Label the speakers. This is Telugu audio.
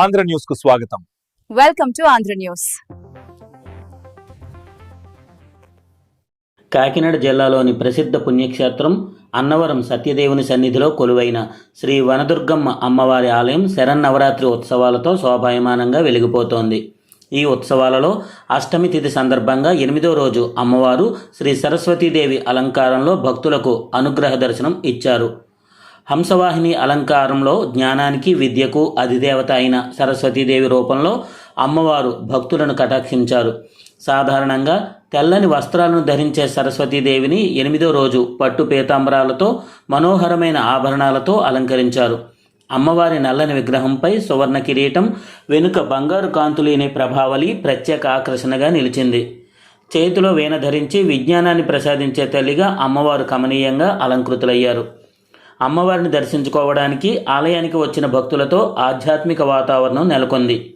Speaker 1: ఆంధ్ర న్యూస్కు స్వాగతం.
Speaker 2: Welcome to Andhra news
Speaker 3: Kakinada జిల్లాలోని ప్రసిద్ధ పుణ్యక్షేత్రం అన్నవరం సత్యదేవుని సన్నిధిలో కొలువైన శ్రీ వనదుర్గమ్మ అమ్మవారి ఆలయం శరన్నవరాత్రి ఉత్సవాలతో శోభాయమానంగా వెలిగిపోతోంది. ఈ ఉత్సవాలలో అష్టమి తిథి సందర్భంగా ఎనిమిదో రోజు అమ్మవారు శ్రీ సరస్వతీదేవి అలంకారంలో భక్తులకు అనుగ్రహ దర్శనం ఇచ్చారు. హంసవాహిని అలంకారంలో జ్ఞానానికి విద్యకు అధిదేవత అయిన సరస్వతీదేవి రూపంలో అమ్మవారు భక్తులను కటాక్షించారు. సాధారణంగా తెల్లని వస్త్రాలను ధరించే సరస్వతీదేవిని ఎనిమిదో రోజు పట్టు పీతాంబరాలతో మనోహరమైన ఆభరణాలతో అలంకరించారు. అమ్మవారి నల్లని విగ్రహంపై సువర్ణ కిరీటం వెనుక బంగారు కాంతులేని ప్రభావలి ప్రత్యేక ఆకర్షణగా నిలిచింది. చేతిలో వీణ ధరించి విజ్ఞానాన్ని ప్రసాదించే తల్లిగా అమ్మవారు కమనీయంగా అలంకృతులయ్యారు. అమ్మవారిని దర్శించుకోవడానికి ఆలయానికి వచ్చిన భక్తులతో ఆధ్యాత్మిక వాతావరణం నెలకొంది.